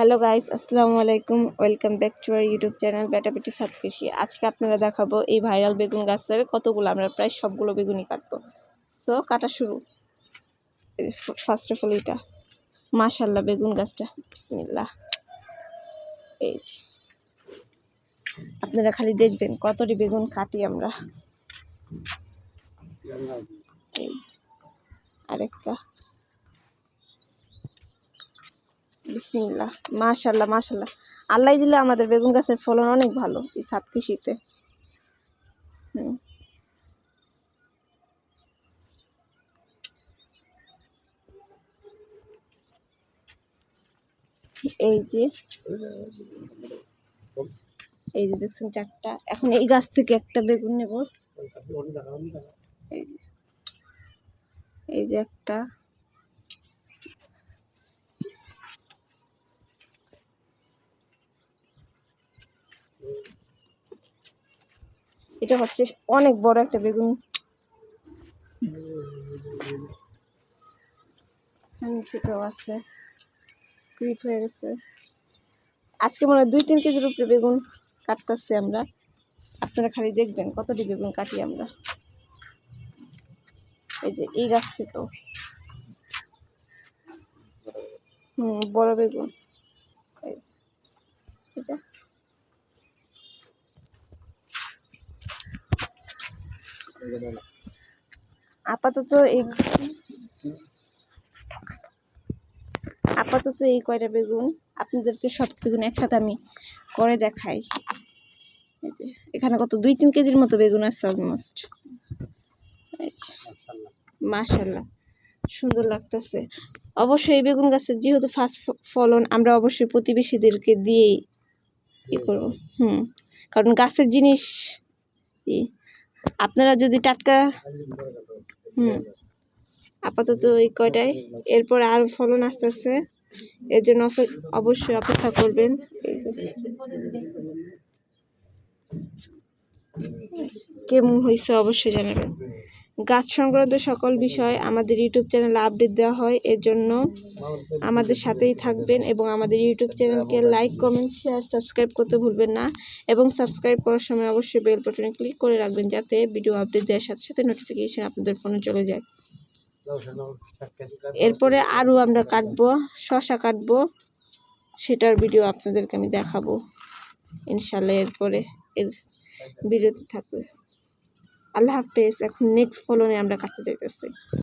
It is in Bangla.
হ্যালো গাইস আসসালামু আলাইকুম welcome back to our YouTube channel বেটাবেটি সাত কৃষি আজকে আপনারা দেখাবো এই ভাইরাল বেগুন গাছের কতগুলো আমরা প্রায় সবগুলো বেগুনই কাটবো সো কাটা শুরু। ফার্স্ট অফ অল এটা মাশাল্লাহ বেগুন গাছটা। বিসমিল্লাহ। এই যে। আপনারা খালি দেখবেন কতটি বেগুন কাটি আমরা। এই যে। আরেকটা। বিসমিল্লাহ মাশাল্লাহ মাশাল্লাহ আল্লাহ দিলে আমাদের বেগুন গাছের ফলন অনেক ভালো এই ছাদ কৃষিতে। হুম। এই যে এই যে দেখছেন চারটা। এখন এই গাছ থেকে একটা বেগুন নেব। এই যে এই যে একটা এটা হচ্ছে অনেক বড় একটা বেগুন। আছে হয়ে গেছে। আজকে মনে হয় দুই তিন কেজির উপরে বেগুন কাটতেছি আমরা। আপনারা খালি দেখবেন কতটি বেগুন কাটি আমরা। এই যে এই গাছ থেকেও হুম, বড় বেগুন। এটা। আপাতত এই আপাতত এই কয়টা বেগুন আপনাদেরকে সব বেগুন একসাথে আমি করে দেখাই। এখানে কত, দুই তিন কেজির মতো বেগুন আছে অলমোস্ট মাশাল্লাহ সুন্দর লাগতেছে। অবশ্যই এই বেগুন গাছের যেহেতু ফার্স্ট ফলন, আমরা অবশ্যই প্রতিবেশীদেরকে দিয়েই ই করব। হুম, কারণ গাছের জিনিস, ই আপনারা যদি টাটকা, হুম, আপাতত এই কয়টাই এরপর আর ফলন আস্তে আস্তে এর জন্য অবশ্যই অপেক্ষা করবেন। কেমন হয়েছে অবশ্যই জানাবেন। গাছ সংক্রান্ত সকল বিষয় আমাদের ইউটিউব চ্যানেলে আপডেট দেওয়া হয়, এর জন্য আমাদের সাথেই থাকবেন এবং আমাদের ইউটিউব চ্যানেলকে লাইক কমেন্ট শেয়ার সাবস্ক্রাইব করতে ভুলবেন না এবং সাবস্ক্রাইব করার সময় অবশ্যই বেল বাটনে ক্লিক করে রাখবেন যাতে ভিডিও আপডেট দেওয়ার সাথে সাথে নোটিফিকেশান আপনাদের ফোনে চলে যায়। এরপরে আরও আমরা কাটবো, শশা কাটবো, সেটার ভিডিও আপনাদেরকে আমি দেখাবো। ইনশাল্লাহ এরপরে এর বিরতি থাকবে। আল্লাহ হাফেজ এখন নেক্সট ফলনে আমরা কাটতে যাইতেছি।